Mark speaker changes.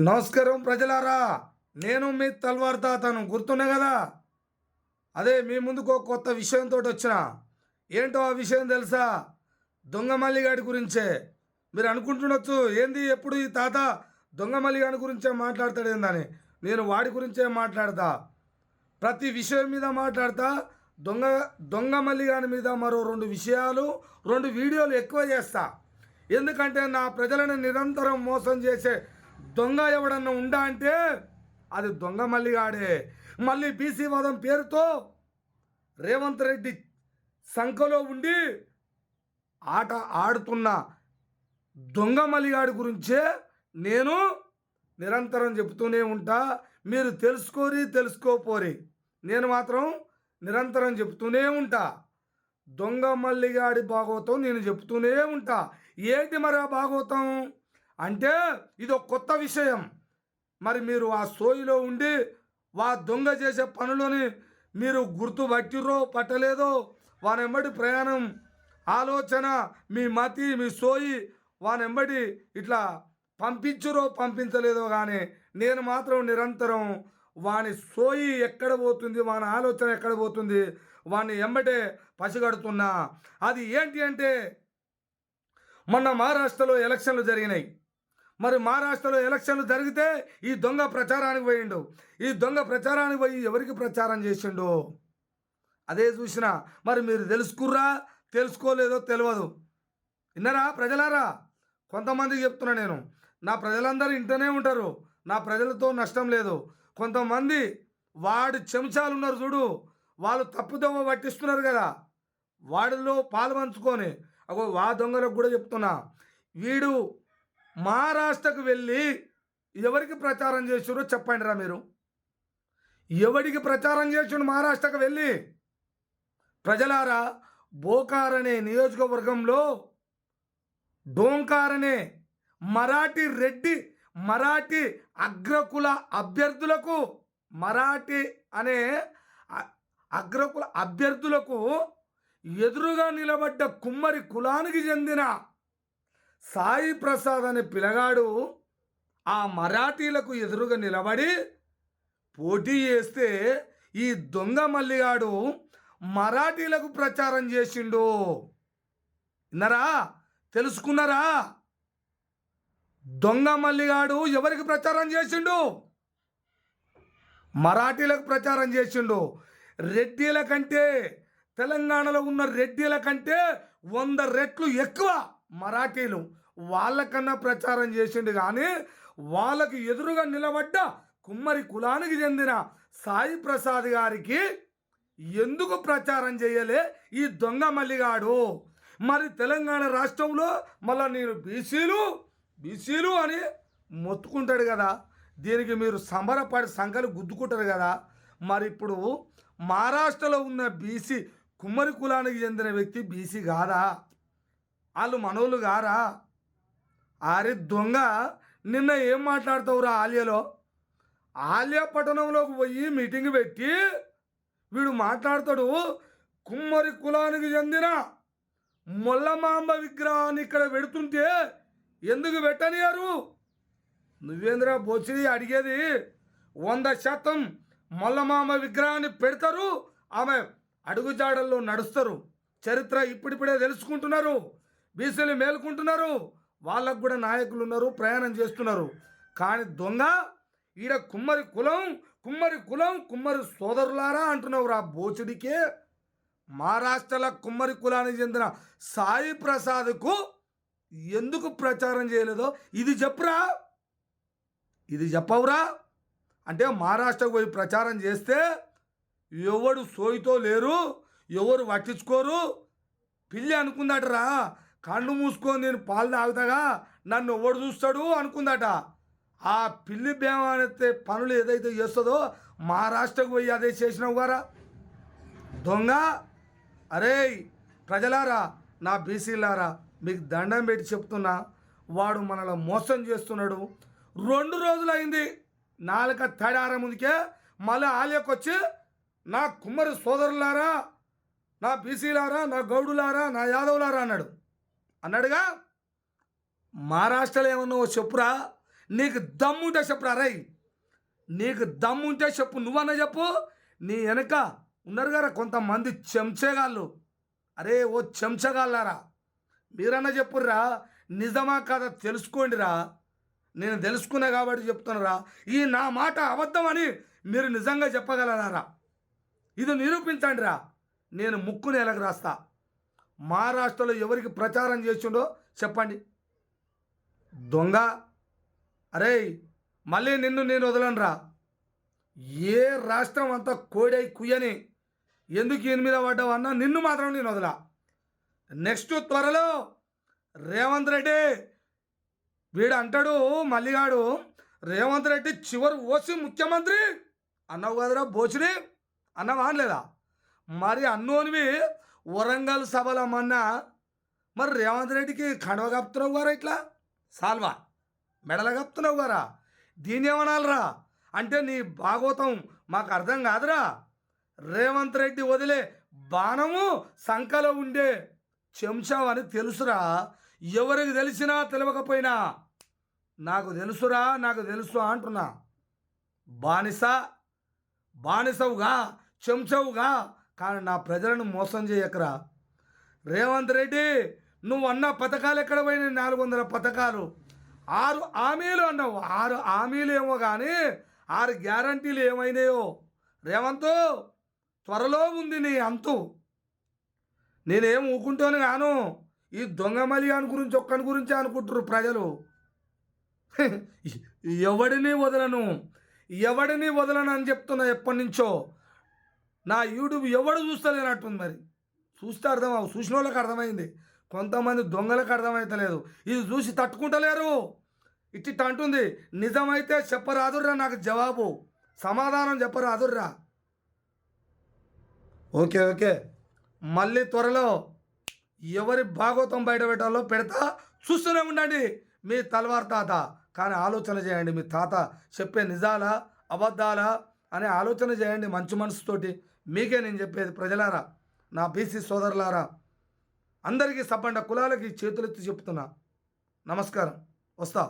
Speaker 1: నమస్కారం ప్రజలారా. నేను మీ తల్వార్ తాతను గుర్తున్నా కదా? అదే మీ ముందుకు ఒక కొత్త విషయంతో వచ్చిన. ఏంటో ఆ విషయం తెలుసా? దొంగ మల్లిగాడి గురించే. మీరు అనుకుంటుండొచ్చు ఏంది ఎప్పుడు ఈ తాత దొంగ మల్లిగాడి గురించే మాట్లాడతాడు ఏందని. నేను వాడి గురించే మాట్లాడతా. ప్రతి విషయం మీద మాట్లాడతా. దొంగ దొంగ మల్లిగాని మీద మరో రెండు విషయాలు రెండు వీడియోలు ఎక్కువ చేస్తా. ఎందుకంటే నా ప్రజలను నిరంతరం మోసం చేసే దొంగ ఎవడన్నా ఉండా అంటే అది దొంగ మల్లిగాడే. మళ్ళీ బీసీ వాదం పేరుతో రేవంత్ రెడ్డి సంఖలో ఉండి ఆట ఆడుతున్న దొంగ మల్లిగాడి గురించే నేను నిరంతరం చెబుతూనే ఉంటా. మీరు తెలుసుకోరి తెలుసుకోపోరి. నేను మాత్రం నిరంతరం చెబుతూనే ఉంటా. దొంగ మల్లిగాడి భాగవతం నేను చెప్తూనే ఉంటా. ఏంటి మరి ఆ భాగవతం అంటే ఇది ఒక కొత్త విషయం. మరి మీరు ఆ సోయిలో ఉండి వా దొంగ చేసే పనులని మీరు గుర్తు పట్టిరో పట్టలేదో వానెంబడి ప్రయాణం ఆలోచన మీ మతి మీ సోయి వానెంబడి ఇట్లా పంపించురో పంపించలేదో కానీ నేను మాత్రం నిరంతరం వాని సోయి ఎక్కడ పోతుంది వాని ఆలోచన ఎక్కడ పోతుంది వాడిని ఎంబటే పసిగడుతున్నా. అది ఏంటి అంటే మొన్న మహారాష్ట్రలో ఎలక్షన్లు జరిగినాయి. మరి మహారాష్ట్రలో ఎలక్షన్లు జరిగితే ఈ దొంగ ప్రచారానికి పోయిండు. ఈ దొంగ ప్రచారానికి పోయి ఎవరికి ప్రచారం చేసిండు? అదే చూసిన. మరి మీరు తెలుసుకుర్రా? తెలుసుకోలేదో తెలియదు విన్నరా ప్రజలారా? కొంతమందికి చెప్తున్నా నేను. నా ప్రజలందరూ ఇంటనే ఉంటారు. నా ప్రజలతో నష్టం లేదు. కొంతమంది వాడు చెంచాలు ఉన్నారు చూడు. వాళ్ళు తప్పుదొంగ పట్టిస్తున్నారు కదా. వాడిలో పాలు పంచుకొని. అగో వా దొంగలకు కూడా చెప్తున్నా. వీడు మహారాష్ట్రకు వెళ్ళి ఎవరికి ప్రచారం చేసారో చెప్పండి రా మీరు. ఎవరికి ప్రచారం చేసిండు మహారాష్ట్రకు వెళ్ళి? ప్రజలారా బోకార్ అనే నియోజకవర్గంలో డోంకార్ అనే మరాఠీ రెడ్డి మరాఠీ అగ్రకుల అభ్యర్థులకు మరాఠీ అనే అగ్రకుల అభ్యర్థులకు ఎదురుగా నిలబడ్డ కుమ్మరి కులానికి చెందిన సాయి ప్రసాద్ అనే పిల్లగాడు ఆ మరాఠీలకు ఎదురుగా నిలబడి పోటీ చేస్తే ఈ దొంగ మల్లిగాడు మరాఠీలకు ప్రచారం చేసిండు. విన్నారా? తెలుసుకున్నారా? దొంగ మల్లిగాడు ఎవరికి ప్రచారం చేసిండు? మరాఠీలకు ప్రచారం చేసిండు. రెడ్డిల కంటే తెలంగాణలో ఉన్న రెడ్డిల కంటే వంద రెట్లు ఎక్కువ. మరాఠీలు వాళ్ళకన్నా ప్రచారం చేసిండు కానీ వాళ్ళకి ఎదురుగా నిలబడ్డ కుమ్మరి కులానికి చెందిన సాయి ప్రసాద్ గారికి ఎందుకు ప్రచారం చేయలే ఈ దొంగ మల్లిగాడు? మరి తెలంగాణ రాష్ట్రంలో మళ్ళీ నేను బీసీలు బీసీలు అని మొత్తుకుంటాడు కదా. దీనికి మీరు సంబరపడి సంఖ్యలు గుద్దుకుంటారు కదా. మరి ఇప్పుడు మహారాష్ట్రలో ఉన్న బీసీ కుమ్మరి కులానికి చెందిన వ్యక్తి బీసీ కాదా? వాళ్ళు మనోళ్ళు గారా అరే దొంగ నిన్న ఏం మాట్లాడతావురా ఆలియాలో? ఆలియా పట్టణంలోకి పోయి మీటింగ్ పెట్టి వీడు మాట్లాడతాడు కుమ్మరి కులానికి చెందిన మొల్లమాంబ విగ్రహాన్ని ఇక్కడ పెడుతుంటే ఎందుకు పెట్టనియారు నువ్వేంద్ర బొచ్చిది అడిగేది? వంద శాతం మల్లమామ విగ్రహాన్ని పెడతారు ఆమె అడుగుజాడల్లో నడుస్తారు. చరిత్ర ఇప్పుడిప్పుడే తెలుసుకుంటున్నారు. బీసీలు మేలుకుంటున్నారు వాళ్ళకు కూడా నాయకులు ఉన్నారు ప్రయాణం చేస్తున్నారు. కానీ దొంగ ఈడ కుమ్మరి కులం కుమ్మరి కులం కుమ్మరి సోదరులారా అంటున్నావు రా బోచుడికే మహారాష్ట్రల కుమ్మరి కులానికి చెందిన సాయి ప్రసాద్కు ఎందుకు ప్రచారం చేయలేదో ఇది చెప్పురా. ఇది చెప్పవురా. అంటే మహారాష్ట్రకు పోయి ప్రచారం చేస్తే ఎవడు సోయితో లేరు ఎవరు పట్టించుకోరు పిల్లి అనుకుందటరా కళ్ళు మూసుకొని నేను పాలు తాగుతాగా నన్ను ఎవడు చూస్తాడు అనుకుందట. ఆ పిల్లి బేమానెత్తే పనులు ఏదైతే చేస్తుందో మహారాష్ట్రకు పోయి అదే చేసినావు గారా. దొంగ! అరే ప్రజలారా నా బీసీలారా మీకు దండం పెట్టి చెప్తున్నా వాడు మనలో మోసం చేస్తున్నాడు. రెండు రోజులు అయింది నాలుక తడార ముందుకే మళ్ళీ ఆలయకొచ్చి నా కుమ్మరి సోదరులారా నా బీసీలారా నా గౌడులారా నా యాదవులారా అన్నాడు. అన్నాడుగా మహారాష్ట్రలో ఏమన్నావో చెప్పురా? నీకు దమ్ముంటే చెప్పురా రై నీకు దమ్ముంటే చెప్పు నువ్వన్నా చెప్పు. నీ వెనక ఉన్నారు కదా కొంతమంది చెంచగాళ్ళు. అరే ఓ చెంచగాళ్ళారా? మీరన్నా చెప్పుర్రా? నిజమా కదా తెలుసుకోండిరా. నేను తెలుసుకున్నా కాబట్టి చెప్తున్నారా? ఈ నా మాట అబద్ధం అని మీరు నిజంగా చెప్పగలరా ఇది నిరూపించండి రా నేను ముక్కు ఎలాగ రాస్తా. మహారాష్ట్రలో ఎవరికి ప్రచారం చేసిండో చెప్పండి. దొంగ? అరే మళ్ళీ నిన్ను నేను వదలనురా. ఏ రాష్ట్రం అంతా కోడై కుయ్యని ఎందుకు ఎనిమిద మీద పడ్డావు అన్నా నిన్ను మాత్రం నేను వదలా. నెక్స్ట్ త్వరలో రేవంత్ రెడ్డి వీడు అంటాడు మల్లిగాడు రేవంత్ రెడ్డి చివరి ఓసి ముఖ్యమంత్రి అన్నావు కదరా బోచిని అన్నావా లేదా మరి అన్నోనివి వరంగల్ సభలమన్నా మరి రేవంత్ రెడ్డికి కడవ కప్తున్నావు గారా ఇట్లా? సాల్వా మెడల కప్తున్నావు గారా? దీని ఏమనాలరా? అంటే నీ భాగవతం మాకు అర్థం కాదురా. రేవంత్ రెడ్డి వదిలే బాణము సంకలో ఉండే చెంచావని తెలుసురా. ఎవరికి తెలిసినా తెలియకపోయినా నాకు తెలుసురా నాకు తెలుసు అంటున్నా. బానిస బానిసవుగా చెంచవుగా కానీ నా ప్రజలను మోసం చేయకరా. రేవంత్ రెడ్డి నువ్వు అన్న పథకాలు ఎక్కడ పోయినాయి? నాలుగు వందల పథకాలు. ఆరు హామీలు అన్నావు. ఆరు హామీలు ఏమో కానీ ఆరు గ్యారంటీలు ఏమైనాయో? రేవంత్ త్వరలో ఉంది నీ అంతు. నేనేం ఊకుంటాను కాను ఈ దొంగ మలియాన్ గురించి ఒక్కని గురించి అనుకుంటారు ప్రజలు. ఎవడిని వదలను? ఎవడిని వదలను అని చెప్తున్నా ఎప్పటి నుంచో? నా యూట్యూబ్ ఎవడు చూస్తలేనట్టుంది మరి? చూస్తే అర్థం చూసిన వాళ్ళకి అర్థమైంది. కొంతమంది దొంగలకు అర్థమవుతలేదు ఇది చూసి తట్టుకుంటలేరు. ఇట్టి అంటుంది. నిజమైతే చెప్పరాదుర్రా నాకు జవాబు. సమాధానం చెప్పరాదుర్రా. Okay okay. మళ్ళీ త్వరలో ఎవరి భాగవతం బయట పెట్టాలో పెడతా. చూస్తూనే ఉండండి. మీ తలవార్ తాత. కానీ ఆలోచన చేయండి మీ తాత చెప్పే నిజాలా అబద్ధాలా? అనే ఆలోచన చేయండి మంచి మనసుతోటి. మీకే నేను చెప్పేది ప్రజలారా నా బీసీ సోదరులారా అందరికీ సబ్బండ కులాలకి చేతులెత్తి చెప్తున్నా. నమస్కారం. వస్తా.